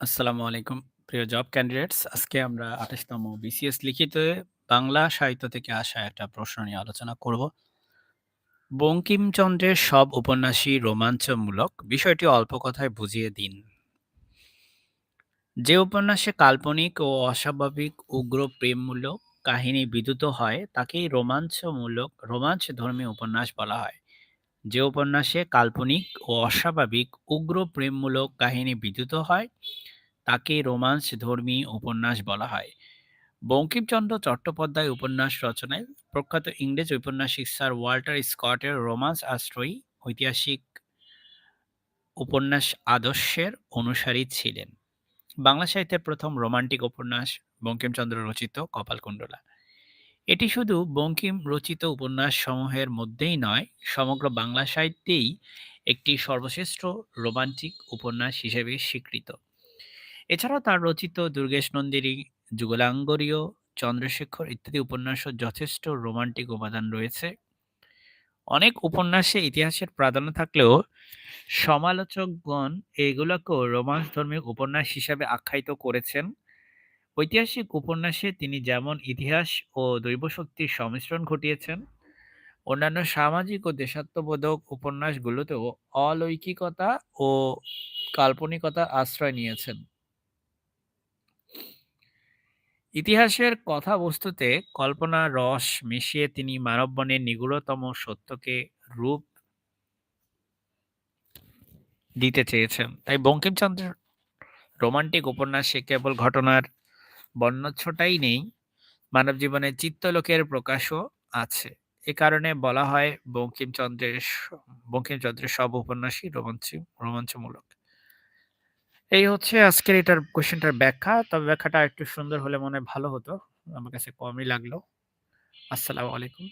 আসসালামু আলাইকুম। প্রিয় জব ক্যান্ডিডেটস, আজকে আমরা ২৮ তম বিসিএস লিখিত বাংলা সাহিত্য থেকে আসা একটা প্রশ্ন নিয়ে আলোচনা করব। বঙ্কিমচন্দ্রের সব উপন্যাসই রোমাঞ্চমূলক। বিষয়টি অল্প কথায় বুঝিয়ে দিন। যে উপন্যাসে কাল্পনিক ও অস্বাভাবিক উগ্র প্রেমমূলক কাহিনী বিদ্যুত হয়, তাকেই রোমাঞ্চমূলক, রোমাঞ্চধর্মী উপন্যাস বলা হয়। যে উপন্যাসে কাল্পনিক ও অস্বাভাবিক উগ্র প্রেমমূলক কাহিনী বিদ্যুত হয় তাকে রোমান্সধর্মী উপন্যাস বলা হয়। বঙ্কিমচন্দ্র চট্টোপাধ্যায় উপন্যাস রচনায় প্রখ্যাত ইংরেজ ঔপন্যাসিক স্যার ওয়াল্টার স্কটের রোমান্স আশ্রয়ী ঐতিহাসিক উপন্যাস আদর্শের অনুসারী ছিলেন। বাংলা সাহিত্যের প্রথম রোমান্টিক উপন্যাস বঙ্কিমচন্দ্র রচিত কপালকুণ্ডলা। এটি শুধু বঙ্কিম রচিত উপন্যাস সমূহের মধ্যেই নয়, সমগ্র বাংলা সাহিত্যেই একটি সর্বশ্রেষ্ঠ রোমান্টিক উপন্যাস হিসেবে স্বীকৃত। এছাড়াও তার রচিত দুর্গেশ নন্দিনী যুগলাঙ্গরীয়, চন্দ্রশেখর ইত্যাদি উপন্যাসও যথেষ্ট রোমান্টিক উপাদান রয়েছে। অনেক উপন্যাসে ইতিহাসের প্রাধান্য থাকলেও সমালোচকগণ এগুলোকেও রোমান্সধর্মী উপন্যাস হিসাবে আখ্যায়িত করেছেন। ঐতিহাসিক উপন্যাসে তিনি যেমন ইতিহাস ও দৈবশক্তির সংমিশ্রণ ঘটিয়েছেন, অন্যান্য সামাজিক ও দেশাত্মবোধক উপন্যাসগুলোতেও অলৌকিকতা ও কাল্পনিকতা আশ্রয় নিয়েছেন। ইতিহাসের কথাবস্তুতে কল্পনার রস মিশিয়ে তিনি মানবমনের নিগূঢ়তম সত্যকে রূপ দিতে চেয়েছেন। তাই বঙ্কিমচন্দ্রের রোমান্টিক উপন্যাসে কেবল ঘটনার বর্ণচ্ছটাই নেই মানব জীবনের চিত্তলোকের প্রকাশও আছে। এ কারণে বলা হয় বঙ্কিমচন্দ্রের বঙ্কিমচন্দ্রের সব উপন্যাসই রোমাঞ্চ, রোমাঞ্চমূলক। এই হচ্ছে আজকের এটার কোশ্চেনটার ব্যাখ্যা। তবে ব্যাখ্যাটা একটু সুন্দর হলে মনে ভালো হতো। আমার কাছে কমই লাগল। আসসালামু আলাইকুম।